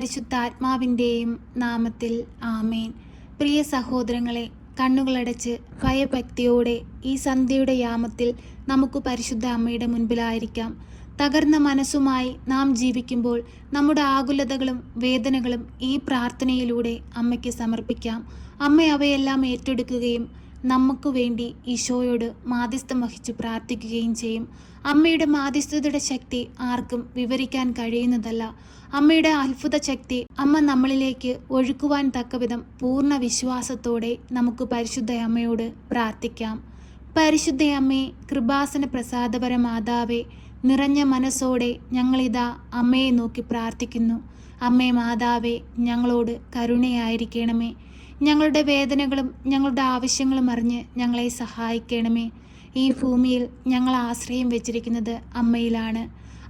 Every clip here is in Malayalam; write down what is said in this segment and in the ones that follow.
പരിശുദ്ധാത്മാവിന്റെയും നാമത്തിൽ ആമേൻ. പ്രിയ സഹോദരങ്ങളെ കണ്ണുകളടച്ച് ഭയഭക്തിയോടെ ഈ സന്ധ്യയുടെ യാമത്തിൽ നമുക്ക് പരിശുദ്ധ അമ്മയുടെ മുൻപിലായിരിക്കാം. തകർന്ന മനസ്സുമായി നാം ജീവിക്കുമ്പോൾ നമ്മുടെ ആകുലതകളും വേദനകളും ഈ പ്രാർത്ഥനയിലൂടെ അമ്മയ്ക്ക് സമർപ്പിക്കാം. അമ്മ അവയെല്ലാം ഏറ്റെടുക്കുകയും നമുക്ക് വേണ്ടി ഈശോയോട് മാധ്യസ്ഥം വഹിച്ച് പ്രാർത്ഥിക്കുകയും ചെയ്യും. അമ്മയുടെ മാധ്യസ്ഥതയുടെ ശക്തി ആർക്കും വിവരിക്കാൻ കഴിയുന്നതല്ല. അമ്മയുടെ അത്ഭുത ശക്തി അമ്മ നമ്മളിലേക്ക് ഒഴുക്കുവാൻ തക്കവിധം പൂർണ വിശ്വാസത്തോടെ നമുക്ക് പരിശുദ്ധ അമ്മയോട് പ്രാർത്ഥിക്കാം. പരിശുദ്ധ അമ്മേ കൃപാസന പ്രസാദപര മാതാവേ നിറഞ്ഞ മനസ്സോടെ ഞങ്ങളിതാ അമ്മയെ നോക്കി പ്രാർത്ഥിക്കുന്നു. അമ്മേ മാതാവേ ഞങ്ങളോട് കരുണയായിരിക്കണമേ. ഞങ്ങളുടെ വേദനകളും ഞങ്ങളുടെ ആവശ്യങ്ങളും അറിഞ്ഞ് ഞങ്ങളെ സഹായിക്കണമേ. ഈ ഭൂമിയിൽ ഞങ്ങൾ ആശ്രയം വെച്ചിരിക്കുന്നത് അമ്മയിലാണ്.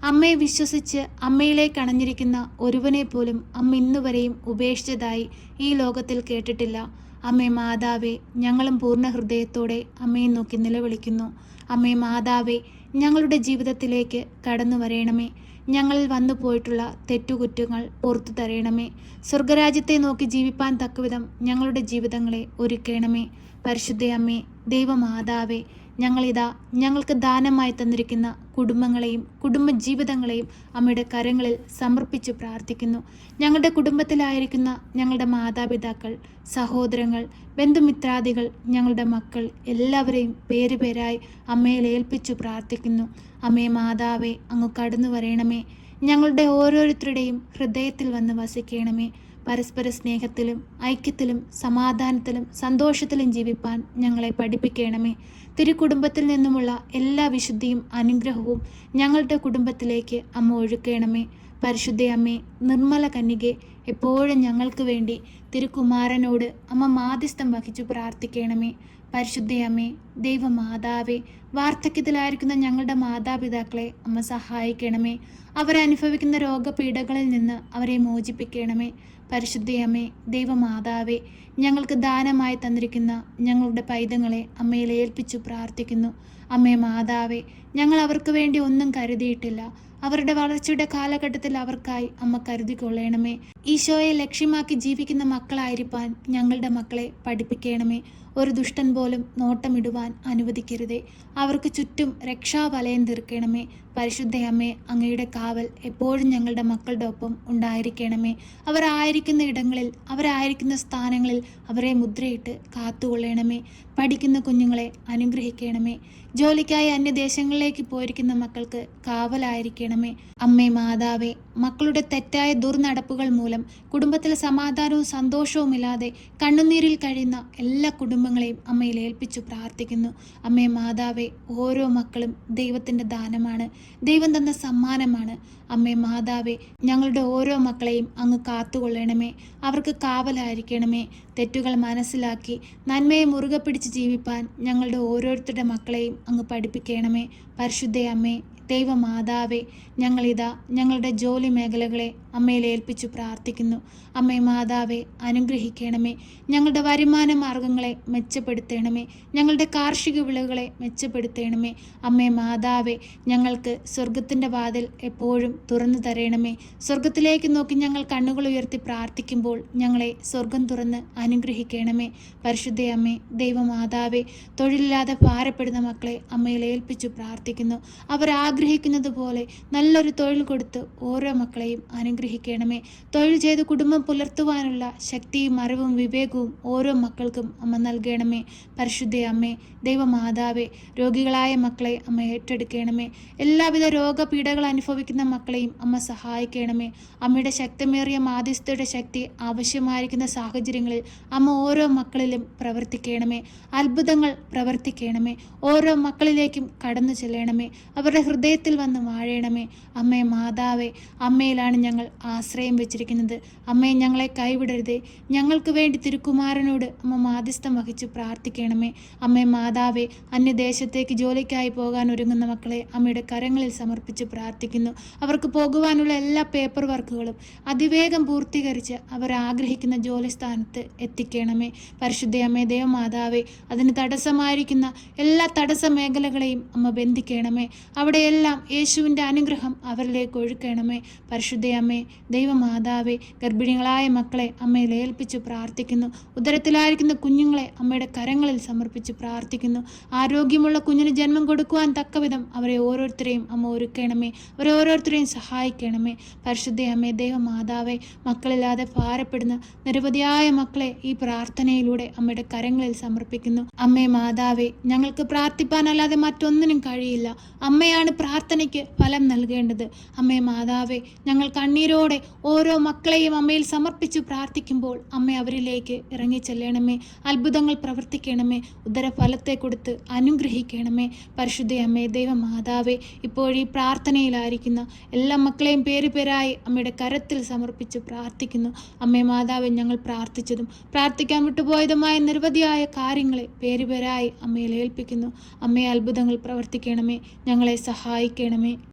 അമ്മയെ വിശ്വസിച്ച് അമ്മയിലേക്ക് അണഞ്ഞിരിക്കുന്ന ഒരുവനെ പോലും അമ്മ ഇന്നുവരെയും ഉപേക്ഷിച്ചതായി ഈ ലോകത്തിൽ കേട്ടിട്ടില്ല. അമ്മേ മാതാവേ ഞങ്ങളും പൂർണ ഹൃദയത്തോടെ അമ്മയെ നോക്കി നിലവിളിക്കുന്നു. അമ്മേ മാതാവേ ഞങ്ങളുടെ ജീവിതത്തിലേക്ക് കടന്നു വരയണമേ ഞങ്ങളിൽ വന്നു പോയിട്ടുള്ള തെറ്റുകുറ്റങ്ങൾ ഓർത്തു തരയണമേ. സ്വർഗരാജ്യത്തെ നോക്കി ജീവിപ്പാൻ തക്കവിധം ഞങ്ങളുടെ ജീവിതങ്ങളെ ഒരുക്കണമേ. പരിശുദ്ധയമ്മേ ദൈവമാതാവേ ഞങ്ങളിതാ ഞങ്ങൾക്ക് ദാനമായി തന്നിരിക്കുന്ന കുടുംബങ്ങളെയും കുടുംബജീവിതങ്ങളെയും അമ്മയുടെ കരങ്ങളിൽ സമർപ്പിച്ച് പ്രാർത്ഥിക്കുന്നു. ഞങ്ങളുടെ കുടുംബത്തിലായിരിക്കുന്ന ഞങ്ങളുടെ മാതാപിതാക്കൾ സഹോദരങ്ങൾ ബന്ധുമിത്രാദികൾ ഞങ്ങളുടെ മക്കൾ എല്ലാവരെയും പേര് പേരായി അമ്മയിൽ ഏൽപ്പിച്ചു പ്രാർത്ഥിക്കുന്നു. അമ്മേ മാതാവേ അങ്ങ് കടന്നു വരയണമേ ഞങ്ങളുടെ ഓരോരുത്തരുടെയും ഹൃദയത്തിൽ വന്ന് വസിക്കണമേ. പരസ്പര സ്നേഹത്തിലും ഐക്യത്തിലും സമാധാനത്തിലും സന്തോഷത്തിലും ജീവിപ്പാൻ ഞങ്ങളെ പഠിപ്പിക്കണമേ. തിരുക്കുടുംബത്തിൽ നിന്നുമുള്ള എല്ലാ വിശുദ്ധിയും അനുഗ്രഹവും ഞങ്ങളുടെ കുടുംബത്തിലേക്ക് അമ്മ ഒഴുക്കണമേ. പരിശുദ്ധ അമ്മേ നിർമ്മല കന്യകെ എപ്പോഴും ഞങ്ങൾക്ക് വേണ്ടി തിരുക്കുമാരനോട് അമ്മ മാധ്യസ്ഥം വഹിച്ചു പ്രാർത്ഥിക്കണമേ. പരിശുദ്ധ അമ്മേ ദൈവമാതാവേ വാർദ്ധക്യത്തിലായിരിക്കുന്ന ഞങ്ങളുടെ മാതാപിതാക്കളെ അമ്മ സഹായിക്കണമേ. അവരനുഭവിക്കുന്ന രോഗപീഠകളിൽ നിന്ന് അവരെ മോചിപ്പിക്കണമേ. പരിശുദ്ധയമ്മേ ദൈവമാതാവേ ഞങ്ങൾക്ക് ദാനമായി തന്നിരിക്കുന്ന ഞങ്ങളുടെ പൈതങ്ങളെ അമ്മയിൽ ഏൽപ്പിച്ചു പ്രാർത്ഥിക്കുന്നു. അമ്മേ മാതാവേ ഞങ്ങൾ അവർക്ക് വേണ്ടി ഒന്നും കരുതിയിട്ടില്ല. അവരുടെ വളർച്ചയുടെ കാലഘട്ടത്തിൽ അവർക്കായി അമ്മ കരുതിക്കൊള്ളണമേ. ഈശോയെ ലക്ഷ്യമാക്കി ജീവിക്കുന്ന മക്കളായിരിക്കാൻ ഞങ്ങളുടെ മക്കളെ പഠിപ്പിക്കണമേ. ഒരു ദുഷ്ടൻ പോലും നോട്ടമിടുവാൻ അനുവദിക്കരുതേ. അവർക്ക് ചുറ്റും രക്ഷാവലയം തീർക്കണമേ. പരിശുദ്ധയമ്മേ അങ്ങയുടെ കാവൽ എപ്പോഴും ഞങ്ങളുടെ മക്കളുടെ ഒപ്പം ഉണ്ടായിരിക്കണമേ. അവരായിരിക്കുന്ന ഇടങ്ങളിൽ അവരായിരിക്കുന്ന സ്ഥാനങ്ങളിൽ അവരെ മുദ്രയിട്ട് കാത്തുകൊള്ളണമേ. പഠിക്കുന്ന കുഞ്ഞുങ്ങളെ അനുഗ്രഹിക്കണമേ. ജോലിക്കായി അന്യദേശങ്ങളിലേക്ക് പോയിരിക്കുന്ന മക്കൾക്ക് കാവലായിരിക്കണമേ. അമ്മേ മാതാവേ മക്കളുടെ തെറ്റായ ദുർനടപ്പുകൾ മൂലം കുടുംബത്തിൽ സമാധാനവും സന്തോഷവും ഇല്ലാതെ കണ്ണുനീരിൽ കഴിയുന്ന എല്ലാ കുടുംബങ്ങളെയും അമ്മയിൽ ഏൽപ്പിച്ചു പ്രാർത്ഥിക്കുന്നു. അമ്മേ മാതാവേ ഓരോ മക്കളും ദൈവത്തിന്റെ ദാനമാണ് ദൈവം തന്ന സമ്മാനമാണ്. അമ്മേ മാതാവേ ഞങ്ങളുടെ ഓരോ മക്കളെയും അങ്ങ് കാത്തുകൊള്ളണമേ അവർക്ക് കാവലായിരിക്കണമേ. തെറ്റുകൾ മനസ്സിലാക്കി നന്മയെ മുറുകെ പിടിച്ച് ജീവിപ്പാൻ ഞങ്ങളുടെ ഓരോരുത്തരുടെ മക്കളെയും അങ്ങ് പഠിപ്പിക്കണമേ. പരിശുദ്ധ അമ്മേ ദൈവമാതാവേ ഞങ്ങളിതാ ഞങ്ങളുടെ ജോലി മേഖലകളെ അമ്മയിൽ ഏൽപ്പിച്ചു പ്രാർത്ഥിക്കുന്നു. അമ്മേ മാതാവേ അനുഗ്രഹിക്കണമേ. ഞങ്ങളുടെ വരുമാന മാർഗങ്ങളെ മെച്ചപ്പെടുത്തണമേ. ഞങ്ങളുടെ കാർഷിക വിളകളെ മെച്ചപ്പെടുത്തണമേ. അമ്മേ മാതാവേ ഞങ്ങൾക്ക് സ്വർഗത്തിന്റെ വാതിൽ എപ്പോഴും തുറന്നു തരണമേ. സ്വർഗത്തിലേക്ക് നോക്കി ഞങ്ങൾ കണ്ണുകൾ ഉയർത്തി പ്രാർത്ഥിക്കുമ്പോൾ ഞങ്ങളെ സ്വർഗം തുറന്ന് അനുഗ്രഹിക്കണമേ. പരിശുദ്ധ അമ്മേ ദൈവമാതാവേ തൊഴിലില്ലാതെ ഭാരപ്പെടുന്ന മക്കളെ അമ്മയിൽ ഏൽപ്പിച്ചു പ്രാർത്ഥിക്കുന്നു. അവർ ആഗ്രഹിക്കുന്നത് പോലെ നല്ലൊരു തൊഴിൽ കൊടുത്ത് ഓരോ മക്കളെയും അനുഗ്രഹിക്കണമേ. തൊഴിൽ ചെയ്ത് കുടുംബം പുലർത്തുവാനുള്ള ശക്തിയും അറിവും വിവേകവും ഓരോ മക്കൾക്കും അമ്മ നൽകണമേ. പരിശുദ്ധ അമ്മേ ദൈവമാതാവേ രോഗികളായ മക്കളെ അമ്മ ഏറ്റെടുക്കണമേ. എല്ലാവിധ രോഗപീഠകൾ അനുഭവിക്കുന്ന മക്കളെയും അമ്മ സഹായിക്കണമേ. അമ്മയുടെ ശക്തമേറിയ മാധ്യസ്ഥയുടെ ശക്തി ആവശ്യമായിരിക്കുന്ന സാഹചര്യങ്ങളിൽ അമ്മ ഓരോ മക്കളിലും പ്രവർത്തിക്കണമേ. അത്ഭുതങ്ങൾ പ്രവർത്തിക്കണമേ. ഓരോ മക്കളിലേക്കും കടന്നു ചെല്ലണമേ. അവരുടെ ഹൃദയത്തിൽ വന്ന് വാഴണമേ. അമ്മേ മാതാവേ അമ്മയിലാണ് ഞങ്ങൾ ആശ്രയം വെച്ചിരിക്കുന്നത്. അമ്മയെ ഞങ്ങളെ കൈവിടരുതേ. ഞങ്ങൾക്ക് വേണ്ടി തിരുക്കുമാരനോട് അമ്മ മാധ്യസ്ഥം വഹിച്ച് പ്രാർത്ഥിക്കണമേ. അമ്മേ മാതാവേ അന്യദേശത്തേക്ക് ജോലിക്കായി പോകാൻ ഒരുങ്ങുന്ന മക്കളെ അമ്മയുടെ കരങ്ങളിൽ സമർപ്പിച്ച് പ്രാർത്ഥിക്കുന്നു. അവർക്ക് പോകുവാനുള്ള എല്ലാ പേപ്പർ വർക്കുകളും അതിവേഗം പൂർത്തീകരിച്ച് അവർ ആഗ്രഹിക്കുന്ന ജോലി സ്ഥാനത്ത് എത്തിക്കണമേ. പരിശുദ്ധ അമ്മേ ദേവമാതാവേ അതിന് തടസ്സമായിരിക്കുന്ന എല്ലാ തടസ്സ മേഖലകളെയും അമ്മ ബന്ധിക്കണമേ. അവിടെ അവയെല്ലാം യേശുവിന്റെ അനുഗ്രഹം അവരിലേക്ക് ഒഴുക്കണമേ. പരിശുദ്ധയമ്മേ ദൈവമാതാവേ ഗർഭിണികളായ മക്കളെ അമ്മയിൽ ഏൽപ്പിച്ച് പ്രാർത്ഥിക്കുന്നു. ഉദരത്തിലായിരിക്കുന്ന കുഞ്ഞുങ്ങളെ അമ്മയുടെ കരങ്ങളിൽ സമർപ്പിച്ച് പ്രാർത്ഥിക്കുന്നു. ആരോഗ്യമുള്ള കുഞ്ഞിന് ജന്മം കൊടുക്കുവാൻ തക്കവിധം അവരെ ഓരോരുത്തരെയും അമ്മ ഒരുക്കണമേ. അവരെ ഓരോരുത്തരെയും സഹായിക്കണമേ. പരിശുദ്ധയമ്മേ ദൈവമാതാവേ മക്കളില്ലാതെ ഭാരപ്പെടുന്ന നിരവധിയായ മക്കളെ ഈ പ്രാർത്ഥനയിലൂടെ അമ്മയുടെ കരങ്ങളിൽ സമർപ്പിക്കുന്നു. അമ്മേ മാതാവേ ഞങ്ങൾക്ക് പ്രാർത്ഥിപ്പാനല്ലാതെ മറ്റൊന്നിനും കഴിയില്ല. അമ്മയാണ് പ്രാർത്ഥനയ്ക്ക് ഫലം നൽകേണ്ടത്. അമ്മേ മാതാവേ ഞങ്ങൾ കണ്ണീരോടെ ഓരോ മക്കളെയും അമ്മയിൽ സമർപ്പിച്ചു പ്രാർത്ഥിക്കുമ്പോൾ അമ്മ അവരിലേക്ക് ഇറങ്ങിച്ചെല്ലണമേ. അത്ഭുതങ്ങൾ പ്രവർത്തിക്കണമേ. ഉദരഫലത്തെ കൊടുത്ത് അനുഗ്രഹിക്കണമേ. പരിശുദ്ധ അമ്മേ ദൈവമാതാവേ ഇപ്പോഴീ പ്രാർത്ഥനയിലായിരിക്കുന്ന എല്ലാ മക്കളെയും പേര് പേരായി അമ്മയുടെ കരത്തിൽ സമർപ്പിച്ച് പ്രാർത്ഥിക്കുന്നു. അമ്മേ മാതാവേ ഞങ്ങൾ പ്രാർത്ഥിച്ചതും പ്രാർത്ഥിക്കാൻ വിട്ടുപോയതുമായ നിരവധിയായ കാര്യങ്ങളെ പേര് പേരായി അമ്മയിൽ ഏൽപ്പിക്കുന്നു. അമ്മയെ അത്ഭുതങ്ങൾ പ്രവർത്തിക്കണമേ. ഞങ്ങളെ സഹായിക്കണമേ